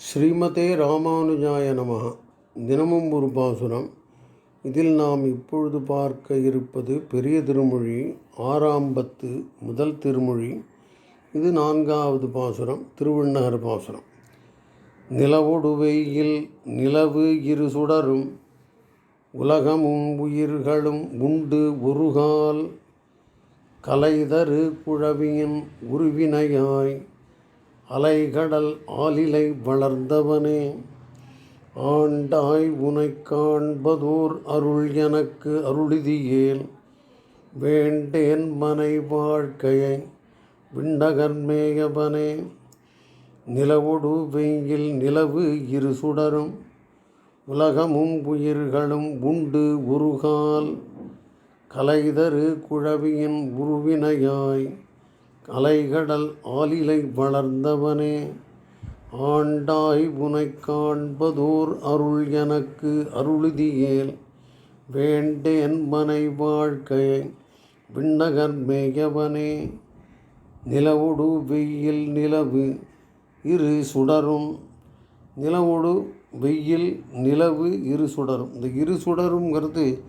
ஸ்ரீமதே ராமானுஜாய நம தினமும் ஒரு பாசுரம் இதில் நாம் இப்பொழுது பார்க்க இருப்பது பெரிய திருமொழி ஆறாம் பத்து முதல் திருமொழி. இது நான்காவது பாசுரம் திருவண்ணகர் பாசுரம். நிலவொடு வெயில் நிலவு இரு சுடரும். உலகமும் உயிர்களும் உண்டு ஒருகால். கலைதரு குழவியின் உருவினையாய் அலைகடல் ஆலிலை வளர்ந்தவனே ஆண்டாய் உனைக் காண்பதோர் அருள் எனக்கு அருளிதியேல். வேண்டேன் மனை வாழ்க்கையை விண்ணகர்மேயவனே நிலவொடு வெயில் நிலவு இரு சுடரும் உலகமும் உயிர்களும் உண்டு உருகால். கலைதரு குழவியின் உருவினையாய் அலைகடல் ஆலிலை வளர்ந்தவனே ஆண்டாய் புனை காண்பதோர் அருள் எனக்கு அருளுதியேல். வேண்டேன் மனை வாழ்க்கையை விண்ணகர் மேயவனே நிலவொடு வெயில் நிலவு இரு சுடரும். நிலவொடு வெயில் நிலவு இரு சுடரும். இந்த இரு சுடருங்கிறது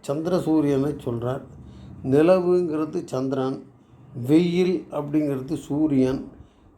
சந்திர சூரியனை சொல்கிறார் நிலவுங்கிறது சந்திரன். வெயில் அப்படிங்கிறது சூரியன்.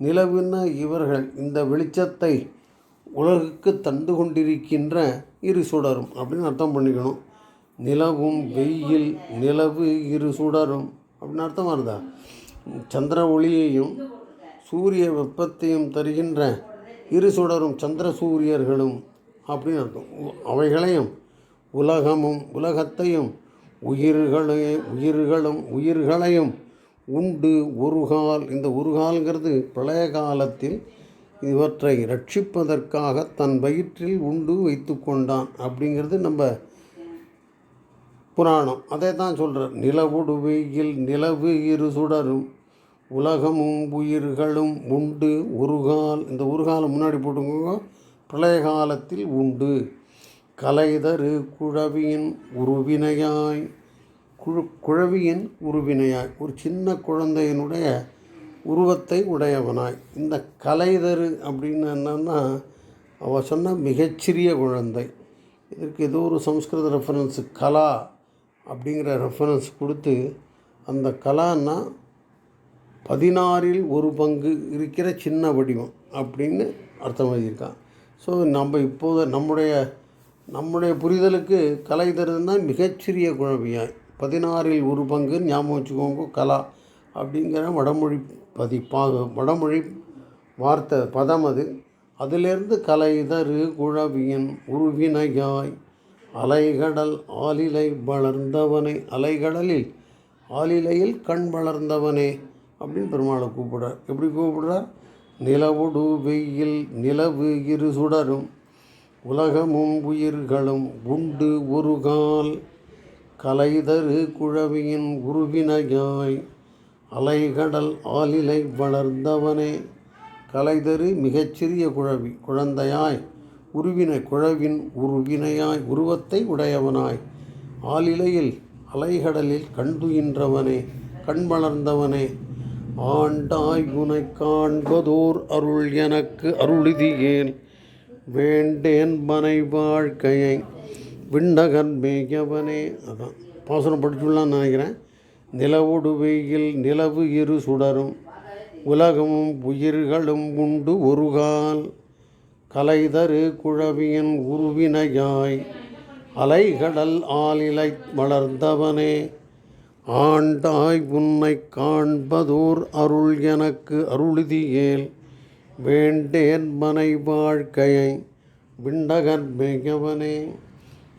நிலவுன்னா இவர்கள் இந்த வெளிச்சத்தை உலகுக்கு தந்து கொண்டிருக்கின்ற இரு சுடரும் அப்படின்னு அர்த்தம் பண்ணிக்கணும். நிலவும் வெயில் நிலவு இரு சுடரும் அப்படின்னு அர்த்தம் வருதா? சந்திர ஒளியையும் சூரிய வெப்பத்தையும் தருகின்ற இரு சுடரும் சந்திர சூரியர்களும் அப்படின்னு அர்த்தம். அவைகளையும் உலகமும் உலகத்தையும் உயிர்களையும் உயிர்களும் உயிர்களையும் உண்டு உருகால் இந்த ஒருகால்ங்கிறது பிரளய காலத்தில் இவற்றை ரட்சிப்பதற்காக தன் வயிற்றில் உண்டு வைத்து கொண்டான் அப்படிங்கிறது நம்ம புராணம். அதை தான் சொல்கிறார் நிலவுடு வெயில் நிலவு இரு சுடரும் உலகமும் உயிர்களும் உண்டு உருகால் இந்த உருகாலம் முன்னாடி போட்டுக்கோங்க பிரளய காலத்தில் உண்டு. கலைதரு குழவியின் உருவினையாய் குழு குழவியின் உருவினையாய் ஒரு சின்ன குழந்தையினுடைய உருவத்தை உடையவனாய். இந்த கலைதரு அப்படின்னு என்னன்னா அவள் சொன்ன மிகச்சிறிய குழந்தை. இதற்கு ஏதோ ஒரு சம்ஸ்கிருத ரெஃபரன்ஸு கலா அப்படிங்கிற ரெஃபரன்ஸ் கொடுத்து அந்த கலான்னா பதினாறில் ஒரு பங்கு இருக்கிற சின்ன வடிவம் அப்படின்னு அர்த்தம் எழுதியிருக்கான். ஸோ நம்ம இப்போது நம்முடைய நம்முடைய புரிதலுக்கு கலை தருதுன்னா மிகச்சிறிய குழவியாய். பதினாறில் ஒரு பங்கு ஞாபகம் வச்சுக்கோங்க கலா அப்படிங்கிற வடமொழி பதிப்பாக வடமொழி வார்த்தை பதம் அது. அதிலிருந்து கலைதரு குழவியன் உருவினையாய் அலைகடல் ஆலிலை வளர்ந்தவனை அலைகடலில் ஆலிலையில் கண் வளர்ந்தவனே அப்படின்னு பெருமாளை கூப்பிடுறார். எப்படி கூப்பிடுறார்? நிலவுடு வெயில் நிலவு இரு சுடரும் உலகமும் உயிர்களும் உண்டு ஒரு கால். கலைதரு குழவியின் உருவினையாய் அலைகடல் ஆலிலை வளர்ந்தவனே. கலைதரு மிகச்சிறிய குழவி குழந்தையாய் உருவினை குழவின் உருவினையாய் உருவத்தை உடையவனாய். ஆலிலையில் அலைகடலில் கண்டுகின்றவனே கண் வளர்ந்தவனே ஆண்டாய் உனை காண்பதோர் அருள் எனக்கு அருளிதியேன். வேண்டேன் மனை வாழ்க்கையை விண்ணகன் மேயவனே. அதான். பாசனம் படிச்சுடலான்னு நினைக்கிறேன். நிலவுடு வெயில் நிலவு இரு சுடரும். உலகமும் உயிர்களும் உண்டு ஒரு கால் கலைதரு குழவியின் உருவினையாய். அலைகடல் ஆலிலை வளர்ந்தவனே. ஆண்டாய் உன்னை காண்பதோர் அருள் எனக்கு அருளுதியேல். வேண்டேன் மனை வாழ்க்கையை விண்டகன் மிகவனே